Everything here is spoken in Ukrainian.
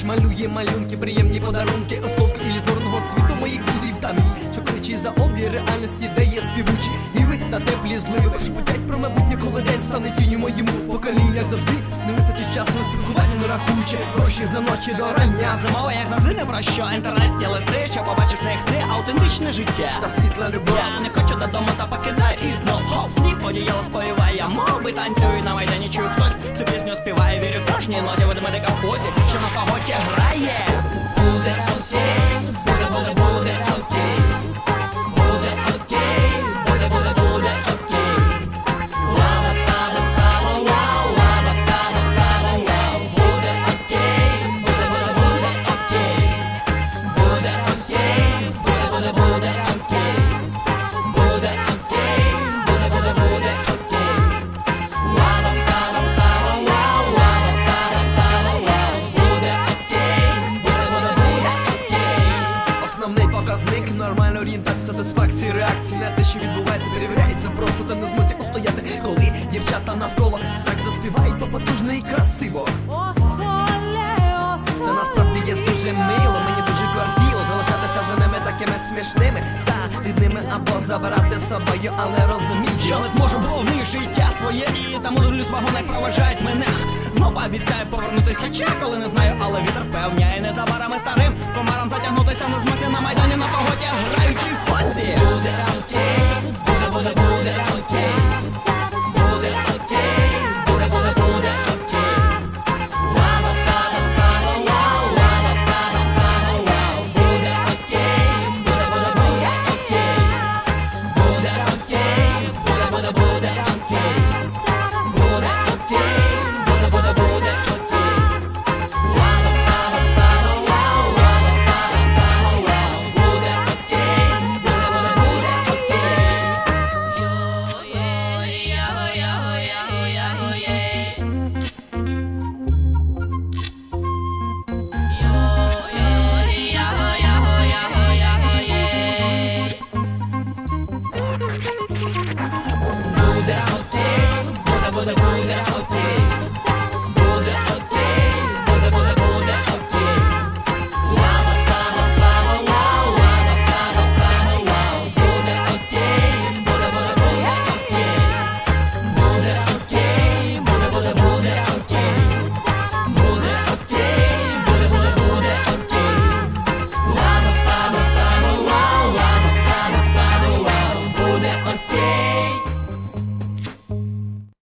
дощ малює малюнки, приємні подарунки, осколки ілюзорного світу моїх друзів та мій, що кричить за обрій реальності, де є співучі і ви та теплі зливи. Шепотять про майбутнє, коли день стане тінню моєму. Поколінню, як завжди, не вистачить часу на спілкування, не рахуючи. Гроші за ночі до рання. Зимова, як завжди, не про що. Інтернет є листи, що побачиш не ти, автентичне життя. Та світла любов. Я не хочу додому та покидаю і знов. Гоп, одіяло співає, моби танцюють на майдані, чую хтось цю пісню співає, вірю кожній ноті ведмедика в позі, що на паготі грає. Що відбувається, перевіряється просто та не змусить устояти, коли дівчата навколо так заспівають попотужно і красиво. Це насправді є дуже мило, мені дуже квартіло залишатися за ними такими смішними та рідними або забирати з собою, але розумію, Що не зможу, бо життя своє і там люд вагонок проважають мене. Знов обіцяю повернутись, хоча коли не знаю, але вітер впевняє незабаром і старим Go that out there, go that go that out there.